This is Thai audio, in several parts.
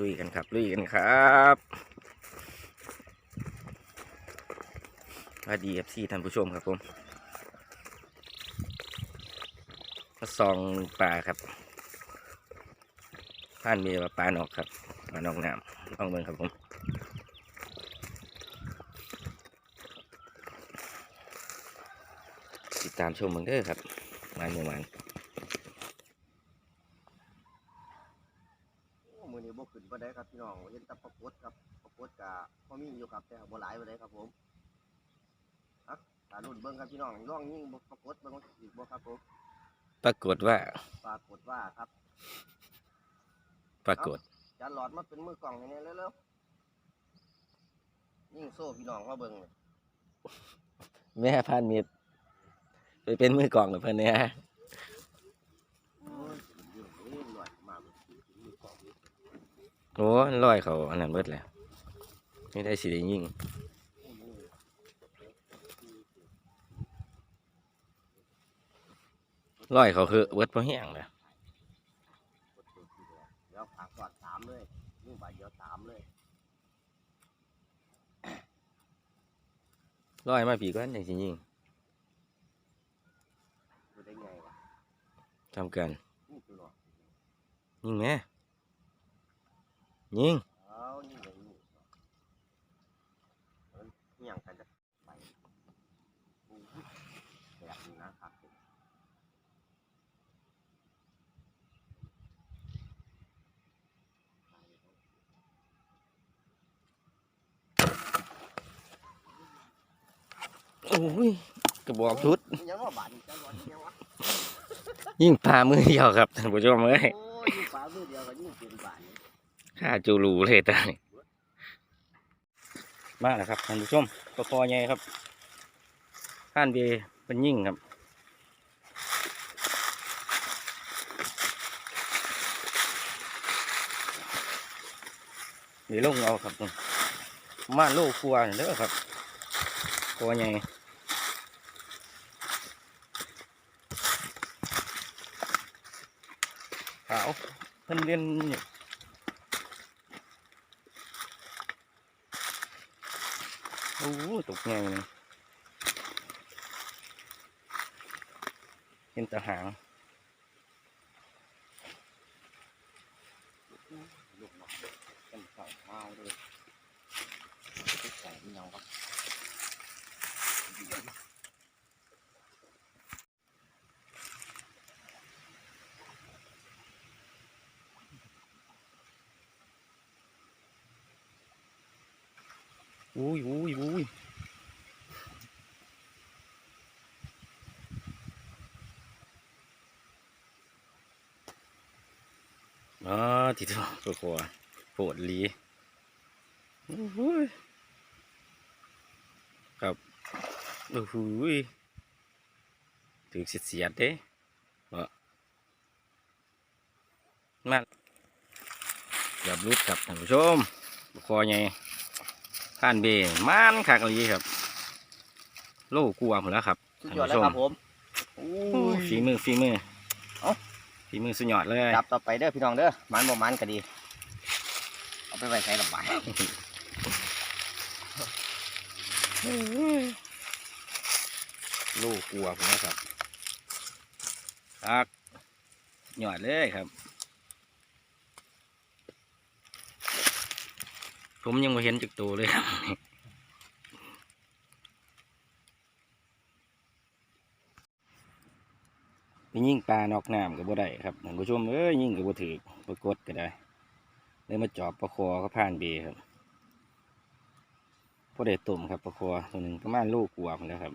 ลุยกันครับ ลุยกันครับสวัสดีเอฟซีท่านผู้ชมครับผมมาส่องปลาครับผ่านมีว่าปลานอกครับปลานอกน้ำลองเบิ่งครับผมติดตามชมเบิ่งเด้อครับมาเมื่อวาน โอ้มือนี้บ่ขึ้นบ่ได้ครับ พี่น้องเห็นแต่ปรากฏครับปรากฏกะพอมีอยู่ครับแต่บ่หลายบ่ได้ครับผมอะตารุ่นเบิ่งครับพี่น้องลองยิงบ่ปรากฏเบิ่งว่าอีกบ่ครับผมปรากฏว่า ปรากฏว่าครับปรากฏจานหลอดมาเป็นมือกล่องให้แน่เร็วๆยิงโซ่พี่น้องมาเบิ่งนี่แม่พันมีดไปเป็นมือกลองกับเพื่อนเนี่ย โอ้ยยิงเอ้ยหลอดมาเป็นมือกล่องนี่ โอ้ลอยเขาอันนั้นเบิดแล้วไม่ได้สิได้ยิงโอ้ยลอยเขาคือเบิดเพราะแห้งเลยกดตัวทีเดียวเดี๋ยวผักสอดสามเลยยิงใบเดียวสามเลยลอยมาปีก่อนอย่างสิยิงดูได้ไงวะทำกันยิงตัวหลอดยิงแม่ ยิงเอายิงเลยยิงมันเหี่ยงกันจะไปโอ้ยแบบนี้นะครับโอ้ยกระบอกชุด ยังว่าบาดอีกจังหวะนี้ยังวะยิงปลามือเดียวครับท่านผู้ชมเอ้ยโอ้ยยิงฝามือเดียวก็ยิงเป็นบาดนี่ ข้าจูรูเลยตานี่มาแล้วครับท่านผู้ชมปลาคอใหญ่ครับท่านเบเป็นยิ่งครับเดี๋ยวลงเอาครับมาโลครัวเด้อครับคอใหญ่ขาวเพิ่นเรียน นี่โอ้โหตกใหญ่เลยเห็นแต่หาง ลูกหมอกเป็นสองเท้าเลยใส่ไม่เอาครับ อุ้ยอุ้ยอุ้ยอ๋อที่ตัวตัวครัวปวดลีโอ้หยครับโอ้โหถึงเสียดเสียดเด้ะมาอย่าบลุดครับท่านผู้ชมตัวคอไง ผ่านเบม่านคักเลยครับ โลกลัวหมดแล้วครับสุดยอดแล้วครับผมโอ้โอ้ยยฝีมือฝีมือเอ้าฝีมือสุดยอดเลยจับต่อไปเด้อพี่น้องเด้อมันบ่มันก็ดี เอาไปไว้ใช้ระบายโลกลัวผมนะครับครับยอดเลยครับ ผมยังไม่เห็นจากตัวเลยครับไปยิงปลานอกน้ำกับบ่ได้ครับท่านผู้ชมเอ้ยยิงกับบ่ถือปรากฏก็ได้เลยมาจอบปลาคอเขาผ่านเบครับพอได้ตุ่มครับปลาคอตัวหนึ่งประมาณลูกกว่าผมแล้วครับ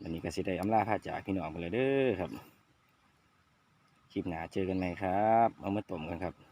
วันนี้ก็สิได้อำลาพาจากพี่น้องไปเลยเด้อครับ คลิปหนาเจอกันไหมครับ เอามาต้มกันครับ